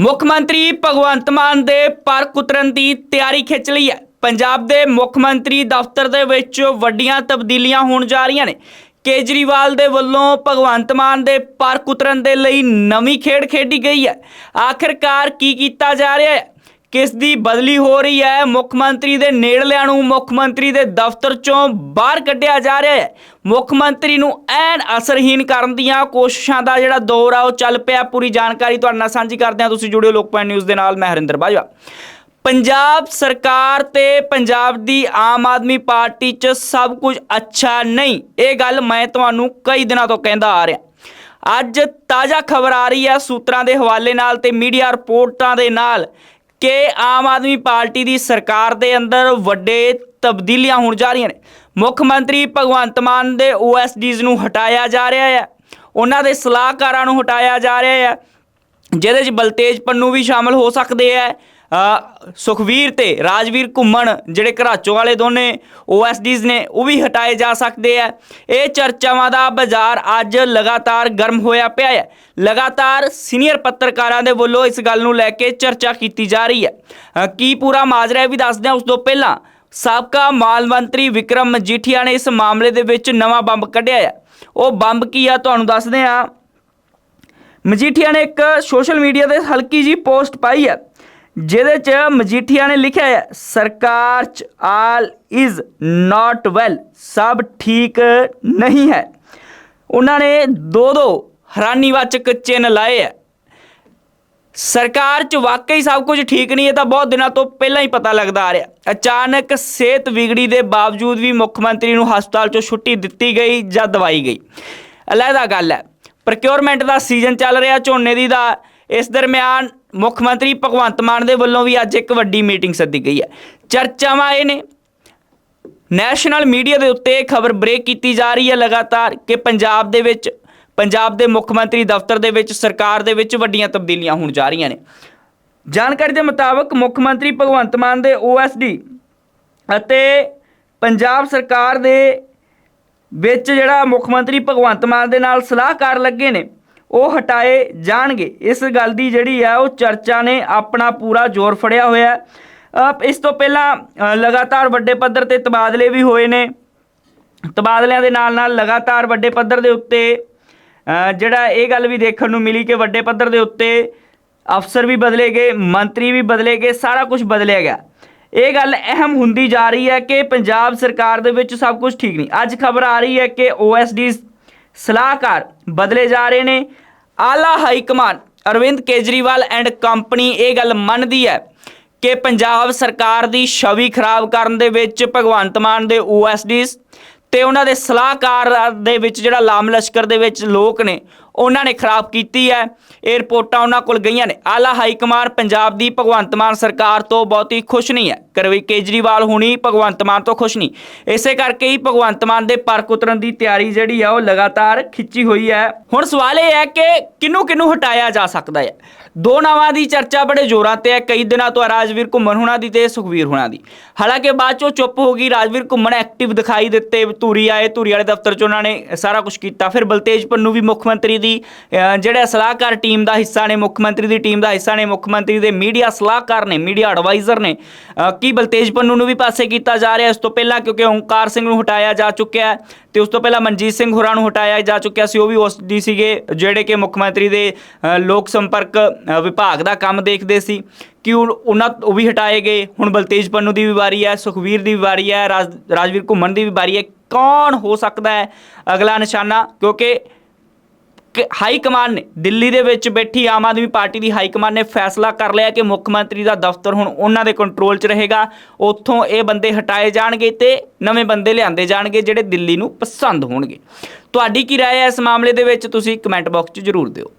ਮੁੱਖ ਮੰਤਰੀ ਭਗਵੰਤ ਮਾਨ ਦੇ ਪਾਰਕ ਉਤਰਨ ਦੀ ਤਿਆਰੀ ਖਿੱਚ ਲਈ ਹੈ। ਪੰਜਾਬ ਦੇ ਮੁੱਖ ਮੰਤਰੀ ਦਫ਼ਤਰ ਦੇ ਵਿੱਚ ਵੱਡੀਆਂ ਤਬਦੀਲੀਆਂ ਹੋਣ ਜਾ ਰਹੀਆਂ ਨੇ। ਕੇਜਰੀਵਾਲ ਦੇ ਵੱਲੋਂ ਭਗਵੰਤ ਮਾਨ ਦੇ ਪਾਰਕ ਉਤਰਨ ਦੇ ਲਈ ਨਵੀਂ ਖੇਡ ਖੇਡੀ ਗਈ ਹੈ। ਆਖਿਰਕਾਰ ਕੀ ਕੀਤਾ ਜਾ ਰਿਹਾ ਹੈ? ਕਿਸ ਦੀ ਬਦਲੀ ਹੋ ਰਹੀ ਹੈ? ਮੁੱਖ ਮੰਤਰੀ ਦੇ ਨੇੜਲਿਆਂ ਨੂੰ ਮੁੱਖ ਮੰਤਰੀ ਦੇ ਦਫ਼ਤਰ ਚੋਂ ਬਾਹਰ ਕੱਢਿਆ ਜਾ ਰਿਹਾ ਹੈ। ਮੁੱਖ ਮੰਤਰੀ ਨੂੰ ਐਨ ਅਸਰਹੀਨ ਕਰਨ ਦੀਆਂ ਕੋਸ਼ਿਸ਼ਾਂ ਦਾ ਜਿਹੜਾ ਦੌਰ ਆ, ਉਹ ਚੱਲ ਪਿਆ। ਪੂਰੀ ਜਾਣਕਾਰੀ ਤੁਹਾਡੇ ਨਾਲ ਸਾਂਝੀ ਕਰਦੇ ਹਾਂ। ਤੁਸੀਂ ਜੁੜਿਓ ਲੋਕਪਾਲ ਨਿਊਜ਼ ਦੇ ਨਾਲ, ਮੈਂ ਹਰਿੰਦਰ ਬਾਜਵਾ। ਪੰਜਾਬ ਸਰਕਾਰ ਤੇ ਪੰਜਾਬ ਦੀ ਆਮ ਆਦਮੀ ਪਾਰਟੀ 'ਚ ਸਭ ਕੁਝ ਅੱਛਾ ਨਹੀਂ। ਇਹ ਗੱਲ ਮੈਂ ਤੁਹਾਨੂੰ ਕਈ ਦਿਨਾਂ ਤੋਂ ਕਹਿੰਦਾ ਆ ਰਿਹਾ। ਅੱਜ ਤਾਜ਼ਾ ਖਬਰ ਆ ਰਹੀ ਹੈ ਸੂਤਰਾਂ ਦੇ ਹਵਾਲੇ ਨਾਲ ਤੇ ਮੀਡੀਆ ਰਿਪੋਰਟਾਂ ਦੇ ਨਾਲ। ਕਿ ਆਮ ਆਦਮੀ ਪਾਰਟੀ ਦੀ ਸਰਕਾਰ ਦੇ ਅੰਦਰ ਵੱਡੇ ਤਬਦੀਲੀਆਂ ਹੋਣ ਜਾ ਰਹੀਆਂ ਨੇ। ਮੁੱਖ ਮੰਤਰੀ ਭਗਵੰਤ ਮਾਨ ਦੇ ਓਐਸਡੀਜ਼ ਨੂੰ ਹਟਾਇਆ ਜਾ ਰਿਹਾ ਹੈ। ਉਹਨਾਂ ਦੇ ਸਲਾਹਕਾਰਾਂ ਨੂੰ ਹਟਾਇਆ ਜਾ ਰਿਹਾ ਹੈ। ਜਿਹਦੇ 'ਚ ਬਲਤੇਜ ਪੰਨੂ ਵੀ ਸ਼ਾਮਲ ਹੋ ਸਕਦੇ ਹੈ। ਸੁਖਵੀਰ ਤੇ ਰਾਜਵੀਰ ਘੁੰਮਣ ਜਿਹੜੇ ਘਰਾਚੋ ਵਾਲੇ ਦੋਨੇ ਓਐਸਡੀਜ਼ ਨੇ, ਉਹ ਵੀ ਹਟਾਏ ਜਾ ਸਕਦੇ ਆ। ਇਹ ਚਰਚਾਵਾਂ ਦਾ ਬਾਜ਼ਾਰ ਅੱਜ ਲਗਾਤਾਰ ਗਰਮ ਹੋਇਆ ਪਿਆ ਹੈ। ਲਗਾਤਾਰ ਸੀਨੀਅਰ ਪੱਤਰਕਾਰਾਂ ਦੇ ਵੱਲੋਂ ਇਸ ਗੱਲ ਨੂੰ ਲੈ ਕੇ ਚਰਚਾ ਕੀਤੀ ਜਾ ਰਹੀ ਹੈ। ਕੀ ਪੂਰਾ ਮਾਜਰਾ ਹੈ ਵੀ ਦੱਸਦੇ ਹਾਂ, ਉਸ ਤੋਂ ਪਹਿਲਾਂ ਸਾਬਕਾ ਮਾਲ ਮੰਤਰੀ ਵਿਕਰਮ ਮਜੀਠੀਆ ਨੇ ਇਸ ਮਾਮਲੇ ਦੇ ਵਿੱਚ ਨਵਾਂ ਬੰਬ ਕੱਢਿਆ ਹੈ। ਉਹ ਬੰਬ ਕੀ ਆ ਤੁਹਾਨੂੰ ਦੱਸਦੇ ਹਾਂ। ਮਜੀਠੀਆ ਨੇ ਇੱਕ ਸੋਸ਼ਲ ਮੀਡੀਆ ਤੇ ਹਲਕੀ ਜੀ ਪੋਸਟ ਪਾਈ ਹੈ। ਜਿਹਦੇ ਚ ਮਜੀਠੀਆ ਨੇ ਲਿਖਿਆ ਹੈ, ਸਰਕਾਰ ਚ ਆਲ ਇਜ਼ ਨਾਟ ਵੈਲ, ਸਭ ਠੀਕ ਨਹੀਂ ਹੈ। ਉਹਨਾਂ ਨੇ ਦੋ ਦੋ ਹੈਰਾਨੀਵਾਚਕ ਚਿੰਨ੍ਹ ਲਾਏ ਹੈ। ਸਰਕਾਰ 'ਚ ਵਾਕਈ ਸਭ ਕੁਝ ਠੀਕ ਨਹੀਂ ਹੈ ਤਾਂ ਬਹੁਤ ਦਿਨਾਂ ਤੋਂ ਪਹਿਲਾਂ ਹੀ ਪਤਾ ਲੱਗਦਾ ਆ ਰਿਹਾ। ਅਚਾਨਕ ਸਿਹਤ ਵਿਗੜੀ ਦੇ ਬਾਵਜੂਦ ਵੀ ਮੁੱਖ ਮੰਤਰੀ ਨੂੰ ਹਸਪਤਾਲ 'ਚੋਂ ਛੁੱਟੀ ਦਿੱਤੀ ਗਈ ਜਾਂ ਦਵਾਈ ਗਈ। ਅਲੱਗਾ ਗੱਲ ਹੈ। ਪ੍ਰੋਕਿਉਰਮੈਂਟ ਦਾ ਸੀਜ਼ਨ ਚੱਲ ਰਿਹਾ, ਝੋਨੇ ਦੀ ਦਾ ਇਸ ਦਰਮਿਆਨ ਮੁੱਖ ਮੰਤਰੀ ਭਗਵੰਤ ਮਾਨ ਦੇ ਵੱਲੋਂ ਵੀ ਅੱਜ ਇੱਕ ਵੱਡੀ ਮੀਟਿੰਗ ਸੱਦੀ ਗਈ ਹੈ। ਚਰਚਾਵਾਂ ਇਹ ਨੇ। ਨੈਸ਼ਨਲ ਮੀਡੀਆ ਦੇ ਉੱਤੇ ਖਬਰ ਬ੍ਰੇਕ ਕੀਤੀ ਜਾ ਰਹੀ ਹੈ ਲਗਾਤਾਰ ਕਿ ਪੰਜਾਬ ਦੇ ਵਿੱਚ, ਪੰਜਾਬ ਦੇ ਮੁੱਖ ਮੰਤਰੀ ਦਫ਼ਤਰ ਦੇ ਵਿੱਚ, ਸਰਕਾਰ ਦੇ ਵਿੱਚ ਵੱਡੀਆਂ ਤਬਦੀਲੀਆਂ ਹੋਣ ਜਾ ਰਹੀਆਂ ਨੇ। ਜਾਣਕਾਰੀ ਦੇ ਮੁਤਾਬਕ ਮੁੱਖ ਮੰਤਰੀ ਭਗਵੰਤ ਮਾਨ ਦੇ ਓਐਸਡੀ ਅਤੇ ਪੰਜਾਬ ਸਰਕਾਰ ਦੇ ਵਿੱਚ ਜਿਹੜਾ ਮੁੱਖ ਮੰਤਰੀ ਭਗਵੰਤ ਮਾਨ ਦੇ ਨਾਲ ਸਲਾਹਕਾਰ ਲੱਗੇ ਨੇ। ਉਹ ਹਟਾਏ ਜਾਣਗੇ। ਇਸ ਗੱਲ ਦੀ ਜਿਹੜੀ ਹੈ ਉਹ ਚਰਚਾ ਨੇ ਆਪਣਾ ਪੂਰਾ ਜ਼ੋਰ ਫੜਿਆ ਹੋਇਆ। ਹੈ। ਇਸ ਤੋਂ ਪਹਿਲਾਂ ਲਗਾਤਾਰ ਵੱਡੇ ਪੱਧਰ ਤੇ ਤਬਾਦਲੇ ਵੀ ਹੋਏ ਨੇ। ਤਬਾਦਲਿਆਂ ਦੇ ਨਾਲ ਨਾਲ ਲਗਾਤਾਰ ਵੱਡੇ ਪੱਧਰ ਦੇ ਉੱਤੇ ਜਿਹੜਾ ਇਹ ਗੱਲ ਵੀ ਦੇਖਣ ਨੂੰ ਮਿਲੀ ਕਿ ਵੱਡੇ ਪੱਧਰ ਦੇ ਉੱਤੇ ਅਫਸਰ ਵੀ ਬਦਲੇ ਗਏ, ਮੰਤਰੀ ਵੀ ਬਦਲੇ ਗਏ, ਸਾਰਾ ਕੁਝ ਬਦਲਿਆ ਗਿਆ। ਇਹ ਗੱਲ ਅਹਿਮ ਹੁੰਦੀ ਜਾ ਰਹੀ ਹੈ ਕਿ ਪੰਜਾਬ ਸਰਕਾਰ ਦੇ ਵਿੱਚ ਸਭ ਕੁਝ ਠੀਕ ਨਹੀਂ। ਅੱਜ ਖਬਰ ਆ ਰਹੀ ਹੈ ਕਿ ਓਐਸਡੀ ਸਲਾਹਕਾਰ ਬਦਲੇ ਜਾ ਰਹੇ ਨੇ। ਆਲਾ high command Arvind Kejriwal and company ਇਹ ਗੱਲ ਮੰਨਦੀ ਹੈ ਕਿ ਪੰਜਾਬ ਸਰਕਾਰ ਦੀ ਛਵੀ ਖਰਾਬ ਕਰਨ ਦੇ ਵਿੱਚ ਭਗਵੰਤ ਮਾਨ ਦੇ ਓਐਸਡੀਜ਼ ਤੇ ਉਹਨਾਂ ਦੇ ਸਲਾਹਕਾਰ ਦੇ ਵਿੱਚ ਜਿਹੜਾ ਲਾਮ ਲਸ਼ਕਰ ਦੇ ਵਿੱਚ ਲੋਕ ਨੇ ਉਹਨਾਂ ਨੇ ਖਰਾਬ ਕੀਤੀ ਹੈ। ਇਹ ਰਿਪੋਰਟਾਂ ਉਹਨਾਂ ਕੋਲ ਗਈਆਂ ਨੇ। ਆਲਾ ਹਾਈ ਕਮਾਨ ਪੰਜਾਬ ਦੀ ਭਗਵੰਤ ਮਾਨ ਸਰਕਾਰ ਤੋਂ ਬਹੁਤੀ ਖੁਸ਼ ਨਹੀਂ ਹੈ। ਕਰਵੀ ਕੇਜਰੀਵਾਲ ਹੁਣੀ ਭਗਵੰਤ ਮਾਨ ਤੋਂ ਖੁਸ਼ ਨਹੀਂ। ਇਸੇ ਕਰਕੇ ਹੀ ਭਗਵੰਤ ਮਾਨ ਦੇ ਪਰਕ ਉਤਰਨ ਦੀ ਤਿਆਰੀ ਜਿਹੜੀ ਆ ਉਹ ਲਗਾਤਾਰ ਖਿੱਚੀ ਹੋਈ ਹੈ। ਹੁਣ ਸਵਾਲ ਇਹ ਹੈ ਕਿ ਕਿਹਨੂੰ ਕਿਹਨੂੰ ਹਟਾਇਆ ਜਾ ਸਕਦਾ ਹੈ? ਦੋ ਨਾਵਾਂ ਦੀ ਚਰਚਾ ਬੜੇ ਜ਼ੋਰਾਂ ਤੇ ਹੈ। ਕਈ ਦਿਨਾਂ ਤੋਂ ਰਾਜਵੀਰ ਘੁੰਮਣ ਹੋਣਾ ਦੀ ਤੇ ਸੁਖਵੀਰ ਹੁਣਾਂ ਦੀ। ਹਾਲਾਂਕਿ ਬਾਅਦ ਚੋਂ ਚੁੱਪ ਹੋ ਗਈ। ਰਾਜਵੀਰ ਘੁੰਮਣ ਐਕਟਿਵ ਦਿਖਾਈ ਦਿੱਤੇ। ਧੂਰੀ ਆਏ, ਧੂਰੀ ਵਾਲੇ ਦਫ਼ਤਰ 'ਚ ਉਹਨਾਂ ਨੇ ਸਾਰਾ ਕੁਝ ਕੀਤਾ। ਫਿਰ ਬਲਤੇਜ ਪੰਨੂ ਵੀ ਮੁੱਖ ਮੰਤਰੀ ਦੀ ਜਿਹੜਾ ਸਲਾਹਕਾਰ ਟੀਮ ਦਾ ਹਿੱਸਾ ਨੇ, ਮੁੱਖ ਮੰਤਰੀ ਦੀ ਟੀਮ ਦਾ ਹਿੱਸਾ ਨੇ, ਮੁੱਖ ਮੰਤਰੀ ਦੇ ਮੀਡੀਆ ਸਲਾਹਕਾਰ ਨੇ, ਮੀਡੀਆ ਐਡਵਾਈਜ਼ਰ ਨੇ ਕੀ ਬਲਤੇਜ ਪੰਨੂ ਨੂੰ ਵੀ ਪਾਸੇ ਕੀਤਾ ਜਾ ਰਿਹਾ। ਇਸ ਤੋਂ ਪਹਿਲਾਂ ਕਿਉਂਕਿ ਓਂਕਾਰ ਸਿੰਘ ਨੂੰ ਹਟਾਇਆ ਜਾ ਚੁੱਕਿਆ ਹੈ ਤੇ ਉਸ ਤੋਂ ਪਹਿਲਾਂ ਮਨਜੀਤ ਸਿੰਘ ਹੋਰਾਂ ਨੂੰ ਹਟਾਇਆ ਜਾ ਚੁੱਕਿਆ ਸੀ। ਉਹ ਵੀ ਉਸ ਦੀ ਸੀਗੇ, ਜਿਹੜੇ ਕਿ ਮੁੱਖ ਮੰਤਰੀ ਦੇ ਲੋਕ ਸੰਪਰਕ ਵਿਭਾਗ ਦਾ ਕੰਮ ਦੇਖਦੇ ਸੀ ਕਿ ਉਹ- ਉਹਨਾਂ ਉਹ ਵੀ ਹਟਾਏ ਗਏ ਹੁਣ ਬਲਤੇਜ ਪੰਨੂ ਦੀ ਵੀ ਵਾਰੀ ਹੈ ਸੁਖਵੀਰ ਦੀ ਵੀ ਵਾਰੀ ਹੈ ਰਾਜ ਰਾਜਵੀਰ ਘੁੰਮਣ ਦੀ ਵੀ ਵਾਰੀ ਹੈ ਕੌਣ ਹੋ ਸਕਦਾ ਹੈ ਅਗਲਾ ਨਿਸ਼ਾਨਾ ਕਿਉਂਕਿ ਕਿ ਹਾਈ ਕਮਾਨ ਨੇ ਦਿੱਲੀ ਦੇ ਵਿੱਚ ਬੈਠੀ ਆਮ ਆਦਮੀ ਪਾਰਟੀ ਦੀ ਹਾਈ ਕਮਾਨ ਨੇ ਫੈਸਲਾ ਕਰ ਲਿਆ ਕਿ ਮੁੱਖ ਮੰਤਰੀ ਦਾ ਦਫ਼ਤਰ ਹੁਣ ਉਹਨਾਂ ਦੇ ਕੰਟਰੋਲ 'ਚ ਰਹੇਗਾ ਉੱਥੋਂ ਇਹ ਬੰਦੇ ਹਟਾਏ ਜਾਣਗੇ ਤੇ ਨਵੇਂ ਬੰਦੇ ਲਿਆਂਦੇ ਜਾਣਗੇ ਜਿਹੜੇ ਦਿੱਲੀ ਨੂੰ ਪਸੰਦ ਹੋਣਗੇ ਤੁਹਾਡੀ ਕੀ رائے ਹੈ ਇਸ ਮਾਮਲੇ ਦੇ ਵਿੱਚ ਤੁਸੀਂ ਕਮੈਂਟ ਬਾਕਸ 'ਚ ਜ਼ਰੂਰ ਦਿਓ